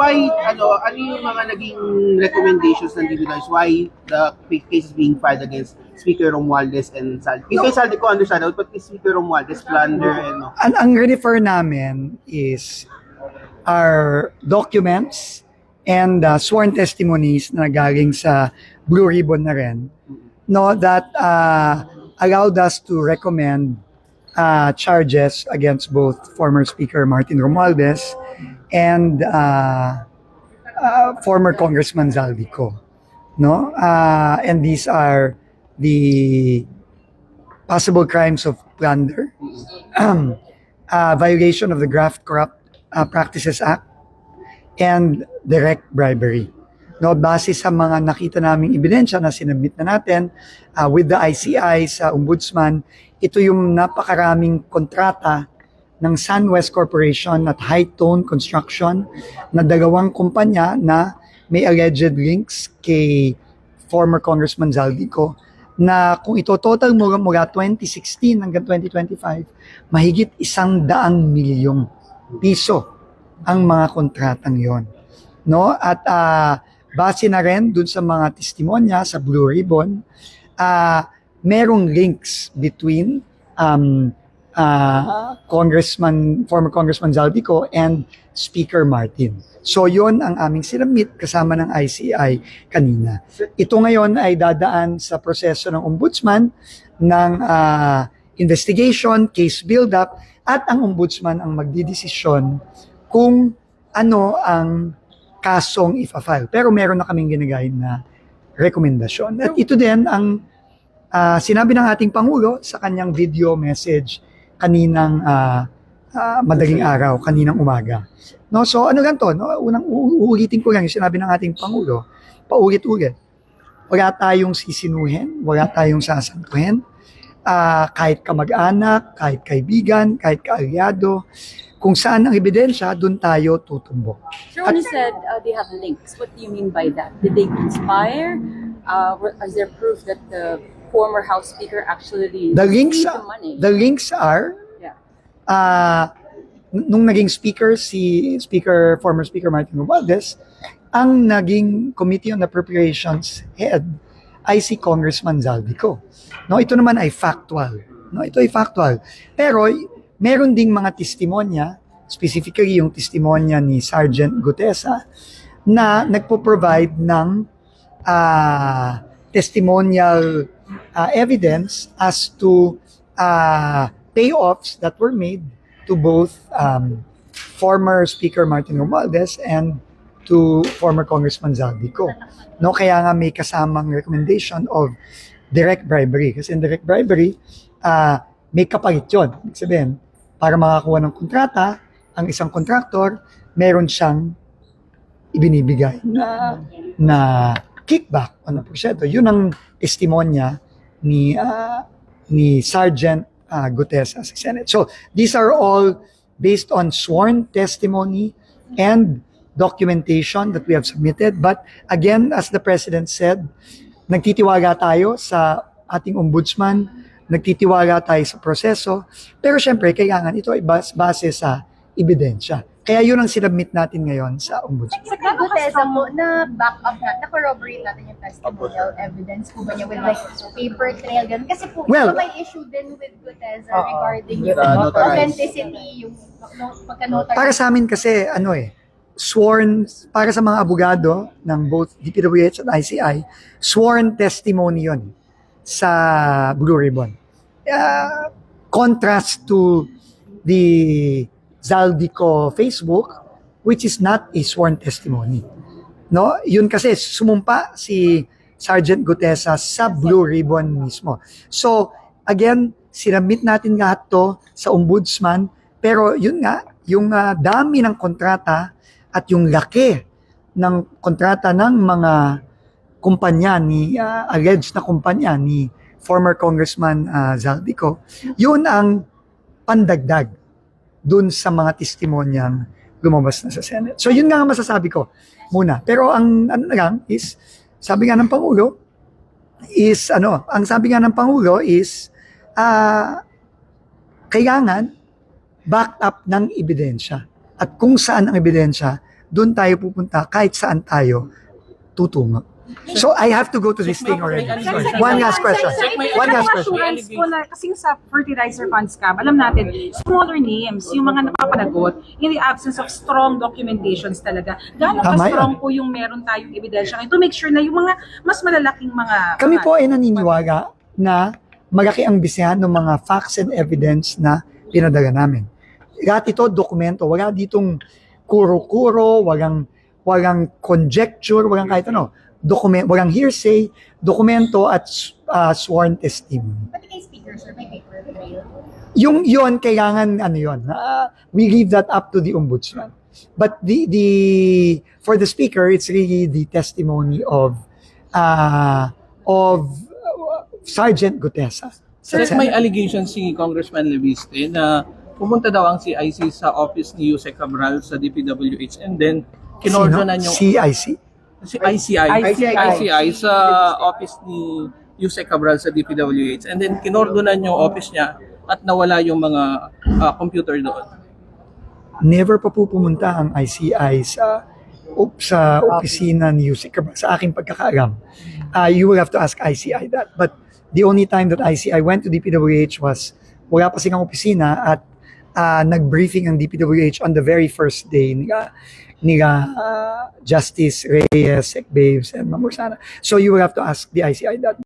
why, ano, ano yung mga naging recommendations ng DPWs? Why the case is being filed against Speaker Romualdez and Saldi? Yung kay Saldi ko understand, but kay Speaker Romualdez, plunder and no. Ang, ang refer namin is our documents and uh, sworn testimonies na galing sa Blue Ribbon na rin no, that uh, allowed us to recommend uh, charges against both former Speaker Martin Romualdez and uh, uh, former Congressman Zaldico. No? Uh, and these are the possible crimes of plunder, uh, violation of the Graft Corrupt uh, Practices Act, and direct bribery. No, base sa mga nakita naming ebidensya na sinabit na natin uh, with the ICI sa Ombudsman, ito yung napakaraming kontrata ng SunWest Corporation at High Tone Construction na dalawang kumpanya na may alleged links kay former Congressman Zaldico na kung ito total mula, mula 2016 hanggang 2025, mahigit isang daang milyong piso ang mga kontratang yon. No? At ah, base na rin dun sa mga testimonya sa Blue Ribbon, ah merong links between um, ah, Congressman, former Congressman Zaldico and Speaker Martin. So yon ang aming sinabit kasama ng ICI kanina. Ito ngayon ay dadaan sa proseso ng ombudsman ng ah, investigation, case build-up, at ang ombudsman ang magdidesisyon kung ano ang kasong ifa-file. Pero meron na kaming ginagayin na rekomendasyon. At ito din ang ah, sinabi ng ating Pangulo sa kanyang video message kaninang ah, ah, madaling araw, kaninang umaga. No, so ano lang no? Unang uulitin ko lang yung sinabi ng ating Pangulo, paulit-ulit. Wala tayong sisinuhin, wala tayong sasantuhin. Ah, kahit kamag-anak, kahit kaibigan, kahit kaalyado, kung saan ang ebidensya, doon tayo tutumbok. Sir, when you said uh, they have links, what do you mean by that? Did they conspire? Uh, is there proof that the former House Speaker actually The links, the money? the links are yeah. ah nung naging speaker si Speaker former Speaker Martin Romualdez, ang naging Committee on Appropriations head ay si Congressman Zaldico. No, ito naman ay factual. No, ito ay factual. Pero meron ding mga testimonya, specifically yung testimonya ni Sergeant Gutesa na nagpo-provide ng ah, testimonial ah, evidence as to ah, payoffs that were made to both um, former Speaker Martin Romualdez and to former Congressman Zaldico. No, kaya nga may kasamang recommendation of direct bribery. Kasi in direct bribery, ah, may kapalit yun. Ibig sabihin, para makakuha ng kontrata, ang isang kontraktor, meron siyang ibinibigay na, na kickback on a porsyento. Yun ang testimonya ni ah, ni Sergeant uh, Gutesa sa Senate. So, these are all based on sworn testimony and documentation that we have submitted. But again, as the President said, nagtitiwala tayo sa ating ombudsman, nagtitiwala tayo sa proseso, pero syempre, kailangan ito ay bas- base sa ebidensya. Kaya yun ang sinabmit natin ngayon sa ombudsman. Sa kay Gutesa po, na back up na, na-corroborate natin yung testimonial evidence po ba niya with like paper trail, ganun. Kasi po, Well, may issue din with Gutesa Oo. regarding yung notarized. authenticity, yung no, pagka-notarize. Para sa amin kasi, ano eh, sworn, para sa mga abogado ng both DPWH at ICI, sworn testimony yon sa Blue Ribbon. Uh, contrast to the Zaldico Facebook, which is not a sworn testimony. No? Yun kasi sumumpa si Sergeant Gutesa sa Blue Ribbon mismo. So, again, sinabit natin lahat to sa ombudsman, pero yun nga, yung ah, dami ng kontrata at yung laki ng kontrata ng mga kumpanya ni, ah, alleged na kumpanya ni former Congressman ah, Zaldico, yun ang pandagdag dun sa mga testimonyang lumabas na sa Senate. So yun nga ang masasabi ko muna. Pero ang ano lang is, sabi nga ng Pangulo, is ano, ang sabi nga ng Pangulo is, ah, kailangan backed up ng ebidensya. At kung saan ang ebidensya, doon tayo pupunta kahit saan tayo tutungo. So I have to go to this thing already. One last question. One last question. assurance po na, kasi sa fertilizer fund scam, alam natin, smaller names, yung mga napapanagot, in the absence of strong documentations talaga. Gano'n Tama yan. ka-strong po yung meron tayong ebidensya to make sure na yung mga mas malalaking mga... Kami po ay naniniwala na malaki ang bisehan ng mga facts and evidence na pinadala namin. Lahat ito, dokumento. Wala ditong kuro-kuro, walang, walang conjecture, walang kahit ano. Document, walang hearsay, dokumento at uh, sworn testimony. Pati kay speaker, sir, may paper trail. Yung yon kailangan ano yon. uh, we leave that up to the ombudsman. But the the for the speaker, it's really the testimony of uh, of uh, Sergeant Gutesa. Sir, may allegation si Congressman Leviste na pumunta daw ang CIC sa office ni Yusek Cabral sa DPWH and then kinordonan yung CIC. Si ICI, ICI. ICI sa office ni Yusek Cabral sa DPWH and then kinordonan yung office niya at nawala yung mga ah, computer doon. Never pa po pumunta ang ICI sa op, sa opisina ni Yusek Cabral, sa aking pagkakaalam. Uh, you will have to ask ICI that. But the only time that ICI went to DPWH was wala pa silang opisina at uh, nag-briefing ang DPWH on the very first day nila, nila uh, Justice Reyes, Babes, and Mamursana. So you will have to ask the ICI that.